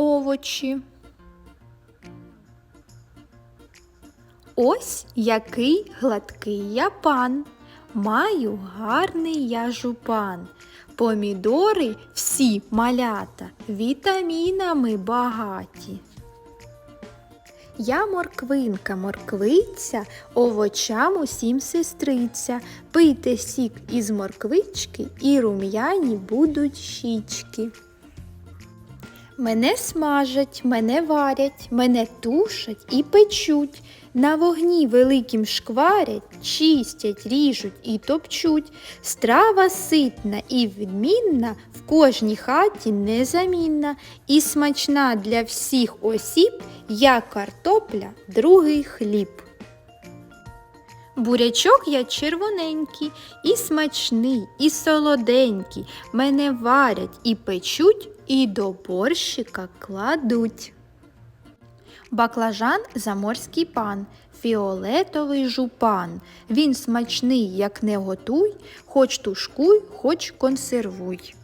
овочі. Ось який гладкий я пан. Маю гарний я жупан. Помідори всі малята, вітамінами багаті. Я морквинка, морквиця, овочам усім сестриця. Пийте сік із морквички, і рум'яні будуть щічки. Мене смажать, мене варять, мене тушать і печуть. На вогні великим шкварять, чистять, ріжуть і топчуть. Страва ситна і відмінна, в кожній хаті незамінна і смачна для всіх осіб, як картопля, другий хліб. Бурячок я червоненький, і смачний, і солоденький. Мене варять і печуть, і до борщика кладуть. Баклажан заморський пан, фіолетовий жупан. Він смачний, як не готуй, хоч тушкуй, хоч консервуй.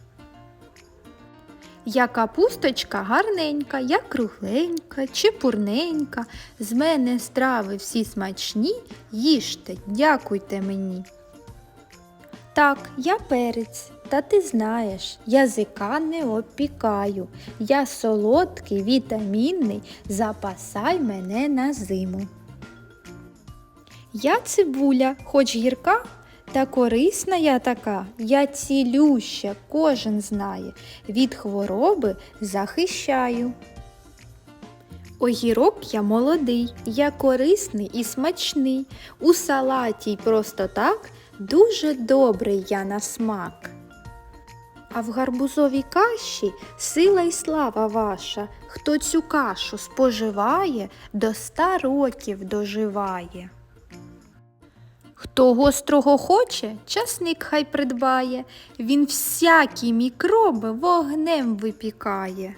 Я капусточка гарненька, я кругленька, чепурненька. З мене страви всі смачні, їжте, дякуйте мені. Так, я перець, та ти знаєш, язика не опікаю. Я солодкий, вітамінний, запасай мене на зиму. Я цибуля, хоч гірка, та корисна я така, я цілюща, кожен знає, від хвороби захищаю. Огірок я молодий, я корисний і смачний. У салаті й просто так дуже добрий я на смак. А в гарбузовій каші сила й слава ваша, хто цю кашу споживає, до ста років доживає. Хто гострого хоче, часник хай придбає, він всякі мікроби вогнем випікає.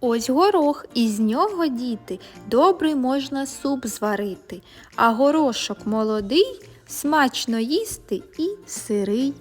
Ось горох, із нього діти добрий можна суп зварити, а горошок молодий смачно їсти і сирий.